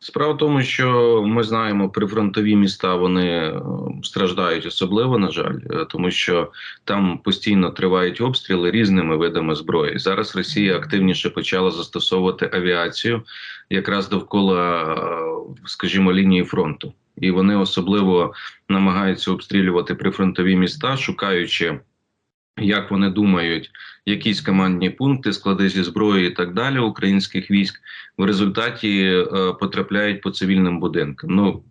Справа в тому, що ми знаємо, прифронтові міста вони е, страждають особливо, на жаль, е, тому що там постійно тривають обстріли різними видами зброї. Зараз Росія активніше почала застосовувати авіацію якраз довкола, е, скажімо, лінії фронту, і вони особливо намагаються обстрілювати прифронтові міста, шукаючи. Як вони думають, якісь командні пункти, склади зі зброї і так далі українських військ в результаті е, потрапляють по цивільним будинкам. Ну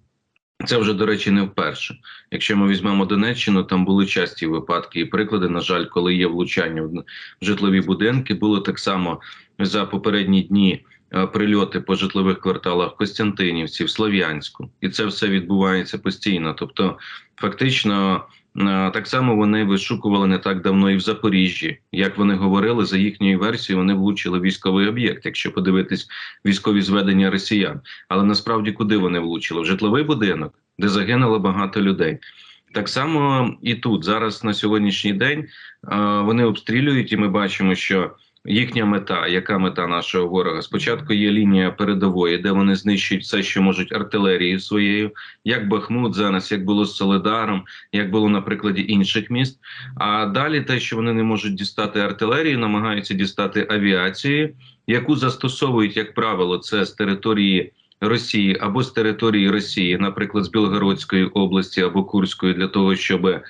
це вже до речі не вперше. Якщо ми візьмемо Донеччину, там були часті випадки і приклади. На жаль, коли є влучання в житлові будинки, було так само за попередні дні. е, Прильоти по житлових кварталах Костянтинівці, в Слов'янську, і це все відбувається постійно. Тобто, фактично, так само вони вишукували не так давно і в Запоріжжі. Як вони говорили, за їхньою версією, вони влучили військовий об'єкт, якщо подивитись військові зведення росіян. Але насправді куди вони влучили? В житловий будинок, де загинуло багато людей. Так само і тут зараз на сьогоднішній день е, вони обстрілюють, і ми бачимо, що їхня мета, яка мета нашого ворога? Спочатку є лінія передової, де вони знищують все, що можуть артилерією своєю, як Бахмут зараз, як було з Соледаром, як було на прикладі інших міст. А далі те, що вони не можуть дістати артилерію, намагаються дістати авіацію, яку застосовують, як правило, це з території. Росії або з території Росії, наприклад, з Білгородської області або Курської, для того, щоб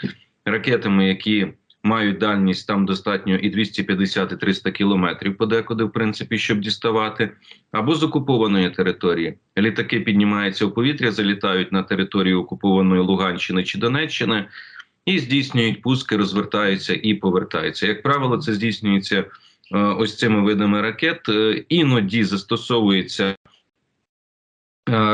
ракетами, які мають дальність там достатньо і 250, і 300 кілометрів, подекуди, в принципі, щоб діставати, або з окупованої території. Літаки піднімаються в повітря, залітають на територію окупованої Луганщини чи Донеччини і здійснюють пуски, розвертаються і повертаються. Як правило, це здійснюється е, ось цими видами ракет. Е, іноді застосовується е,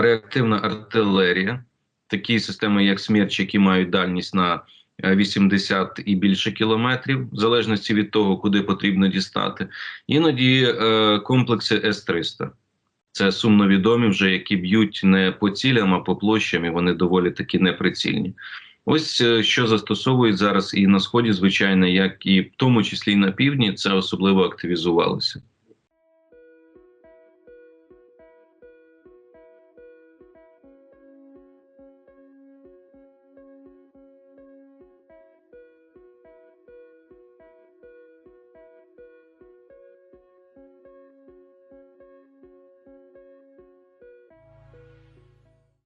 реактивна артилерія, такі системи, як «Смерч», які мають дальність на 80 і більше кілометрів, в залежності від того, куди потрібно дістати. Іноді е, комплекси С-300. Це сумно відомі вже, які б'ють не по цілям, а по площам, і вони доволі таки неприцільні. Ось е, що застосовують зараз і на сході, звичайно, як і в тому числі і на півдні, це особливо активізувалося.